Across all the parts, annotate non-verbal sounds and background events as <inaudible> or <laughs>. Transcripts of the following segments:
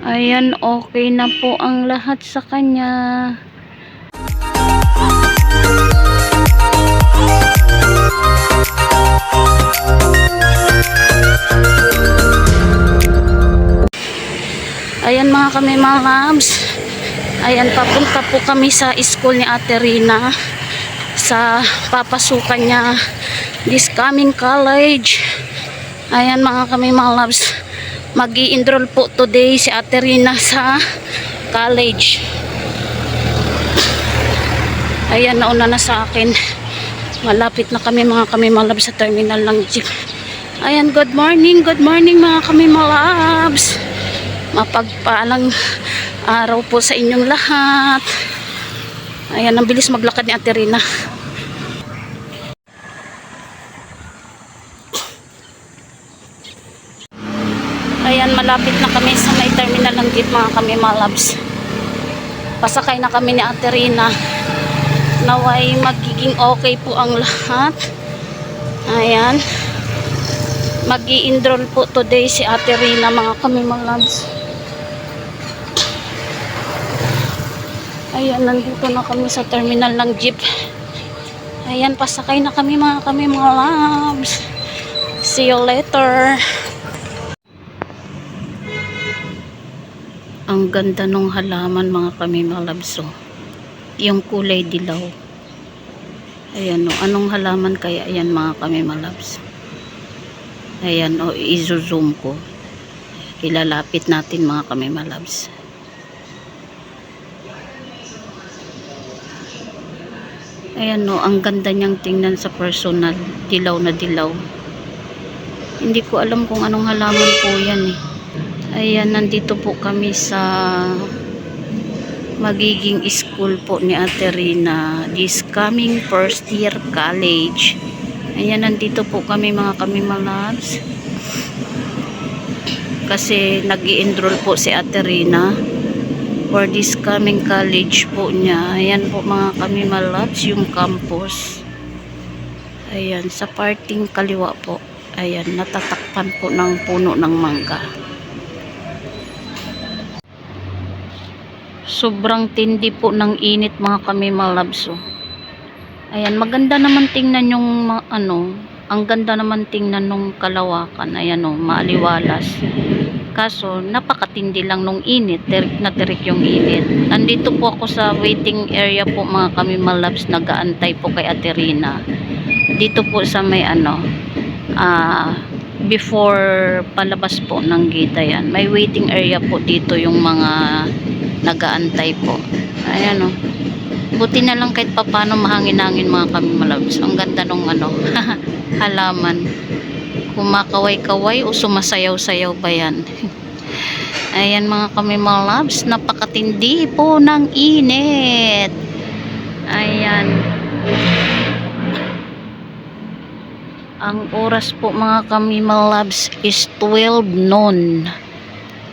Ayan, okay na po ang lahat sa kanya. Ayan mga kami mga labs. Ayan, papunta po kami sa school ni Ate Rina sa papasukan niya this coming college. Ayan mga kami mga labs. Mag enroll po today si Ate Rina sa college. Ayan, nauna na sa akin. Malapit na kami mga kami mga labs sa terminal ng jeep. Ayan, good morning, good morning mga kami mga labs. Mapagpalang araw po sa inyong lahat. Ayan, ang bilis maglakad ni Ate Rina. Ayan, malapit na kami sa may terminal ng jeep mga kami mga labs. Pasakay na kami ni Ate Rina. Naway magiging okay po ang lahat. Ayan. mag enroll po today si Ate Rina mga kami mga labs. Ayan, nandito na kami sa terminal ng jeep. Ayan, pasakay na kami mga kami mga labs. See you later. Ang ganda ng halaman mga kami mga labs. oh. Yung kulay dilaw. Ayan o, anong halaman kaya yan mga kami mga labs? Ayan o, izo-zoom ko. Ilalapit natin mga kami mga labs. Ayan o, ang ganda niyang tingnan sa personal. Dilaw na dilaw. Hindi ko alam kung anong halaman po yan eh. Ayan, nandito po kami sa magiging school po ni Ate Rina this coming first year college. Ayan, nandito po kami mga kami mga loves. Kasi nag enroll po si Ate Rina for this coming college po niya. Ayan po mga kami mga loves, yung campus. Ayan, sa parting kaliwa po. Ayan, natatakpan po ng puno ng mangga. Sobrang tindi po ng init mga kami mga loves oh. ayan maganda naman tingnan yung ano ang ganda naman tingnan nung kalawakan. Ayan oh, maaliwalas. Kaso napakatindi lang nung init tirik na tirik yung init. Nandito po ako sa waiting area po mga kami mga loves. Nagaantay po kay Ate Rina. Dito po sa may ano ah before palabas po ng gate ayan. May waiting area po dito yung mga nagaantay po. Ayan o buti na lang kahit papano mahangin-hangin mga kami malabs. Ang ganda nung ano <laughs> halaman. Kumakaway-kaway o sumasayaw-sayaw ba yan? <laughs> Ayan mga kami mga napakatindi po ng init. Ayan. Ang oras po mga kami mga is 12 noon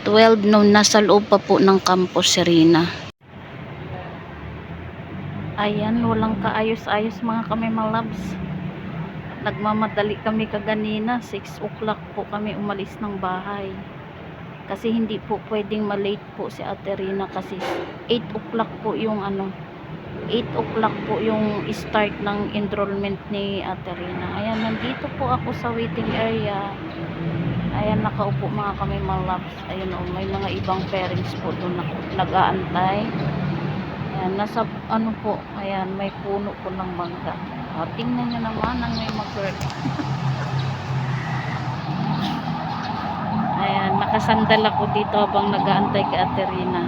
12 noon nasa loob pa po ng campus Serena. Ayan, walang kaayos-ayos mga kami mga loves. Nagmamadali kami kaganina, 6 o'clock po kami umalis ng bahay. Kasi hindi po pwedeng malate po si Ate Rina kasi 8 o'clock po yung ano, 8 o'clock po yung start ng enrollment ni Ate Rina. Ayan, nandito po ako sa waiting area. Ayan, nakaupo mga kami mga loves. Ayun o, may mga ibang parents po doon na nag-aantay. Ayan, nasa ano po, ayan, may puno po ng mangga. O, tingnan nyo naman ang may mag-work. <laughs> ayan, nakasandal ako dito habang nag-aantay kay Ate Rina.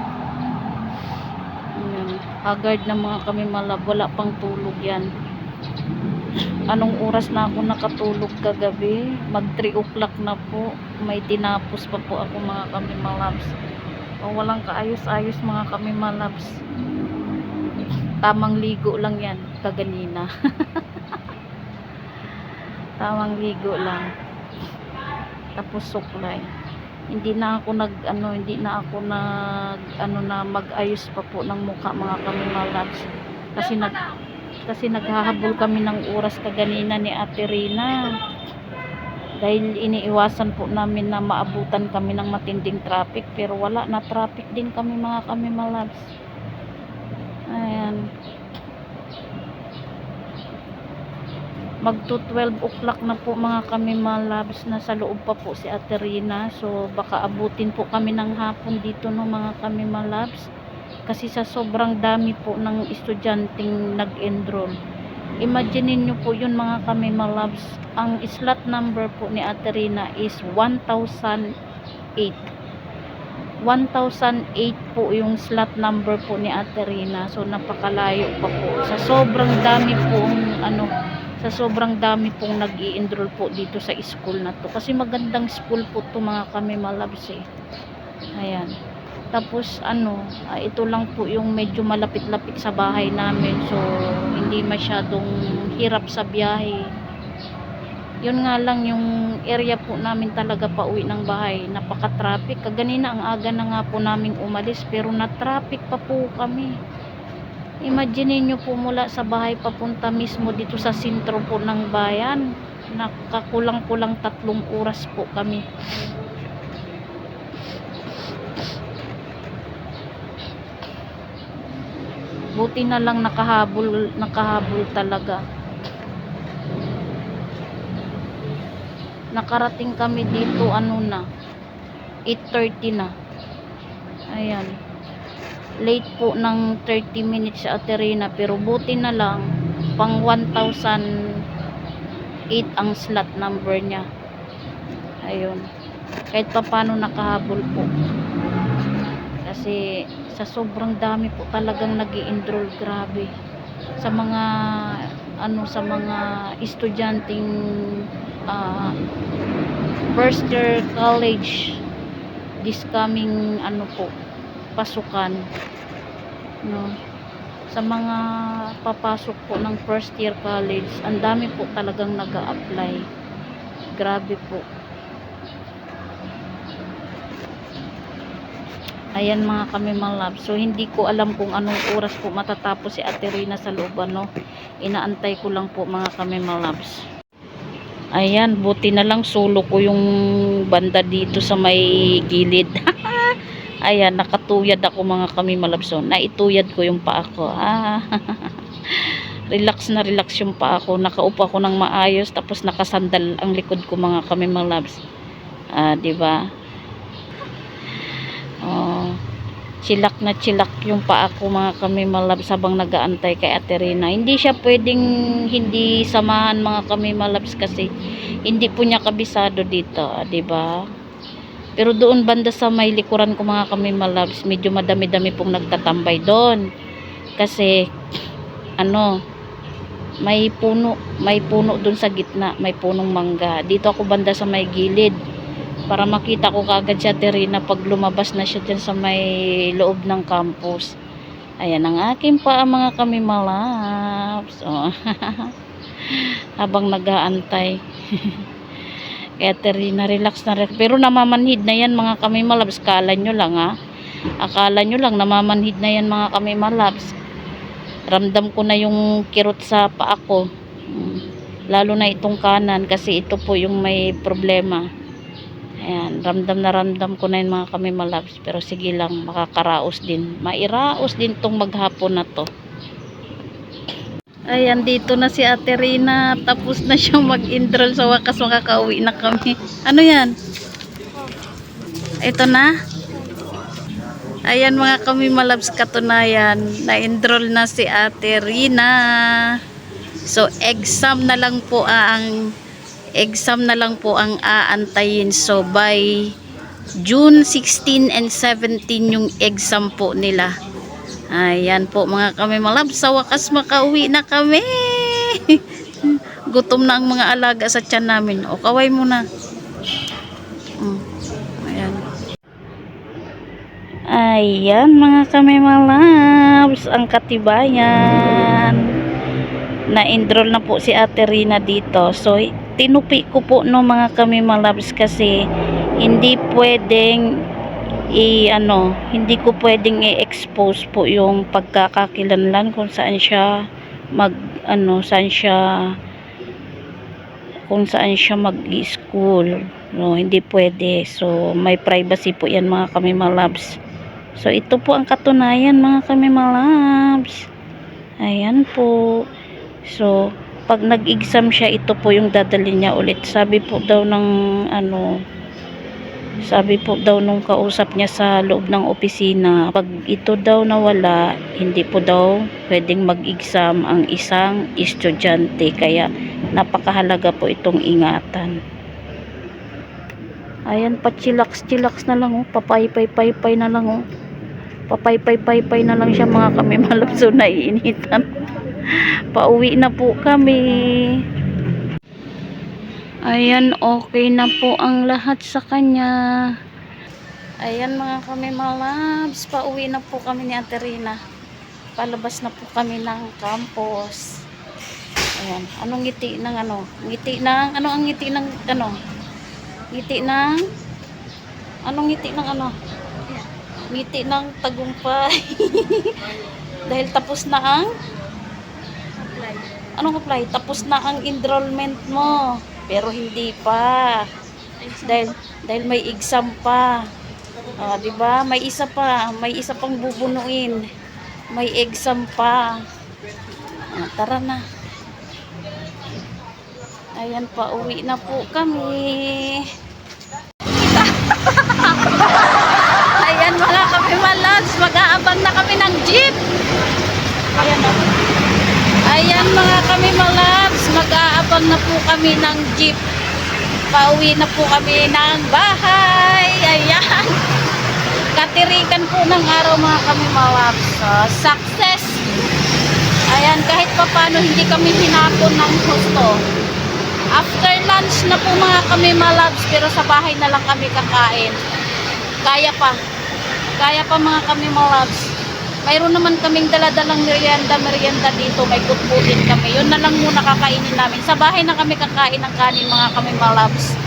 Ayan, haggard na mga kami love. Wala pang tulog yan anong oras na ako nakatulog kagabi? Mag 3 o'clock na po. May tinapos pa po ako mga kami malabs o walang kaayos-ayos mga kami malabs tamang ligo lang yan kaganina. <laughs> Tamang ligo lang. Tapos suklay. Hindi na ako nag ano hindi na ako nag ano na mag-ayos pa po ng mukha mga kami malabs kasi nag kasi naghahabol kami ng oras kaganina ni Ate Rina. Dahil iniiwasan po namin na maabutan kami ng matinding traffic pero wala na traffic din kami mga kami malabs ayan. Magto 12 o'clock na po mga kami malabs nasa loob pa po si Ate Rina. So baka abutin po kami ng hapon dito no mga kami malabs kasi sa sobrang dami po ng estudyanteng nag-enroll imagine niyo po yun mga kami malabs ang slot number po ni Ate Rina is 1008 1008 po yung slot number po ni Ate Rina. So napakalayo pa po. Sa sobrang dami po ano sa sobrang dami pong nag enroll po dito sa school na to. Kasi magandang school po to mga kami malabs eh. Ayan tapos ano ah, ito lang po yung medyo malapit-lapit sa bahay namin. So hindi masyadong hirap sa biyahe. Yun nga lang yung area po namin talaga pa uwi ng bahay. Napaka-traffic. Kaganina ang aga na nga po naming umalis pero na-traffic pa po kami. Imagine nyo po mula sa bahay papunta mismo dito sa sentro po ng bayan. Nakakulang-kulang tatlong oras po kami. Buti na lang nakahabol, nakahabol talaga. Nakarating kami dito ano na 8.30 na. Ayan late po ng 30 minutes sa Aterina pero buti na lang pang 1,008 ang slot number niya ayun kahit pa paano nakahabol po kasi sa sobrang dami po talagang nag enroll grabe. Sa mga ano sa mga estudyanteng ah, first year college this coming ano po pasukan no? Sa mga papasok po ng first year college ang dami po talagang nag apply grabe po ayan mga kami mga love so hindi ko alam kung anong oras po matatapos si Ate Rina sa loob ano inaantay ko lang po mga kami mga loves ayan buti na lang solo ko yung banda dito sa may gilid <laughs> Ayan, nakatuyad ako mga kami malabson. Naituyad ko yung paa ko. <laughs> Relax na relax yung paa ko. Nakaupo ako ng maayos tapos nakasandal ang likod ko mga kami malabs. Ah, 'di ba? Oh, chilak na chilak yung paa ko mga kami malabs habang nagaantay kay Ate Rina. Hindi siya pwedeng hindi samahan mga kami malabs kasi hindi po niya kabisado dito, ah, 'di ba? Pero doon banda sa may likuran ko mga kami malabs, medyo madami-dami pong nagtatambay doon. Kasi, ano, may puno, may puno doon sa gitna, may punong mangga. Dito ako banda sa may gilid. Para makita ko kagad siya Terina pag lumabas na siya dyan sa may loob ng campus. Ayan ang aking pa mga kami malabs. Oh. <laughs> Habang nag-aantay. <laughs> Kaya Terina, relax na relax. Pero namamanhid na yan mga kami malabs. Kala nyo lang ha. Akala nyo lang namamanhid na yan mga kami malabs. Ramdam ko na yung kirot sa paa ko. Hmm. Lalo na itong kanan kasi ito po yung may problema. Ayan, ramdam na ramdam ko na yung mga kami malabs. Pero sige lang, makakaraos din. Mairaos din tong maghapon na to. Ayan, dito na si Ate Rina. Tapos na siyang mag-enroll sa wakas makakauwi na kami. Ano yan? Ito na? Ayan mga kami malabs katunayan. Na-enroll na si Ate Rina. So, exam na lang po ang exam na lang po ang aantayin. So, by June 16 and 17 yung exam po nila. Ayan po mga kami malab. Sa wakas makauwi na kami. <laughs> Gutom na ang mga alaga sa tiyan namin. O kaway muna. Mm. Ayan. Ayan mga kami malabs. Ang katibayan. Na-enroll na po si Ate Rina dito. So, tinupi ko po no mga kami malabs kasi hindi pwedeng i ano, hindi ko pwedeng i-expose po yung pagkakakilanlan kung saan siya mag ano, saan siya kung saan siya mag-school. No, hindi pwede. So, may privacy po yan mga kami malabs. So, ito po ang katunayan mga kami malabs. Ayan po. So, pag nag-exam siya, ito po yung dadali niya ulit. Sabi po daw ng ano, sabi po daw nung kausap niya sa loob ng opisina, pag ito daw nawala, hindi po daw pwedeng mag-exam ang isang estudyante. Kaya napakahalaga po itong ingatan. Ayan, pa-chillax-chillax na lang oh. Papay-pay-pay-pay na lang oh. Papay-pay-pay-pay na lang siya mga kami malapso naiinitan. Pauwi na po kami. Ayan, okay na po ang lahat sa kanya. Ayan mga kami malabs, pauwi na po kami ni Ate Rina. Palabas na po kami ng campus. Ayan, anong ngiti ng ano? Ngiti ng, ano ang ngiti ng, ano? Ngiti ng, anong ngiti ng ano? Ngiti ng tagumpay. <laughs> Dahil tapos na ang, anong apply? Tapos na ang enrollment mo. Pero hindi pa. Dahil, dahil may exam pa. Ah, 'di ba? May isa pa, may isa pang bubunuin. May exam pa. Ah, tara na. Ayan pa, uwi na po kami. Ayan, wala kami malats. Mag-aabang na kami ng jeep. Ayan na. Ayan mga kami malabs, mag-aabang na po kami ng jeep. Pauwi na po kami ng bahay. Ayan. <laughs> Katirikan po ng araw mga kami malabs. So, success. Ayan, kahit pa paano hindi kami hinapon ng husto. After lunch na po mga kami malabs, pero sa bahay na lang kami kakain. Kaya pa. Kaya pa mga kami malabs. Mayroon naman kaming daladalang merienda, merienda dito. May kutbutin kami. Yun na lang muna kakainin namin. Sa bahay na kami kakain ng kanin mga kami malabs.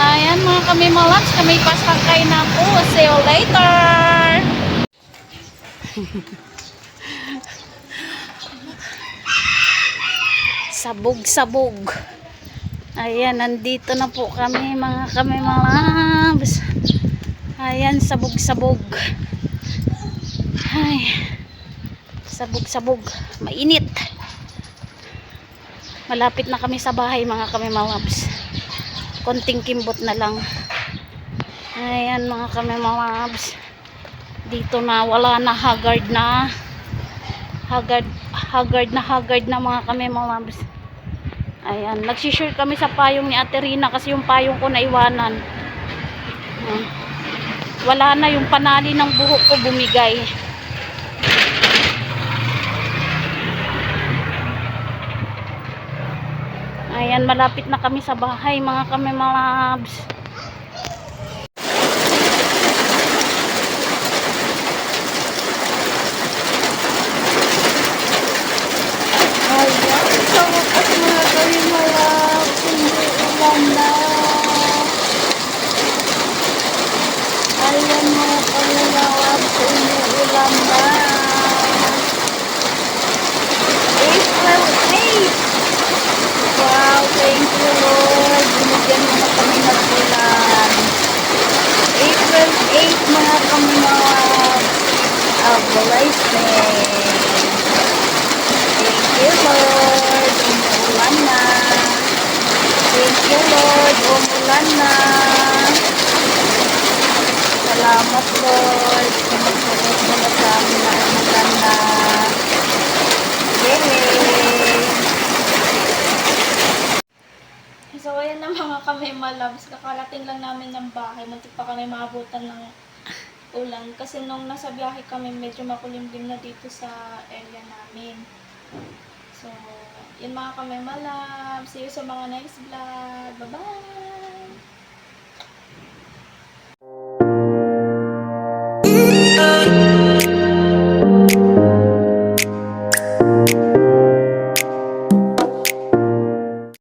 Ayan mga kami malabs. Kami pasangkay na po. See you later! <laughs> Sabog-sabog. Ayan, nandito na po kami mga kami malabs. Ayan, sabog-sabog. Ay, sabog-sabog. Mainit. Malapit na kami sa bahay mga kami malabs. Konting kimbot na lang. Ayan mga kami malabs. Dito na wala na haggard na. Haggard, haggard na haggard na mga kami malabs. Ayan, nagsishare kami sa payong ni Ate Rina kasi yung payong ko naiwanan. Wala na yung panali ng buhok ko bumigay. Ayan, malapit na kami sa bahay, mga kami mga. 12.8 mga kammga uh, boys. Eh, thank you, Lord. Umulan na. Thank you, Lord. Umulan na. Salamat, Lord. Sumasagot mo na sa amin na umulan na. Yay! So, ayan na mga kami malabs. Kakalating lang namin ng bahay. Muntik pa kami maabutan ng ulan. Kasi nung nasa biyahe kami, medyo makulimlim na dito sa area namin. So, yun mga kami malabs. See you sa mga next vlog. Bye-bye!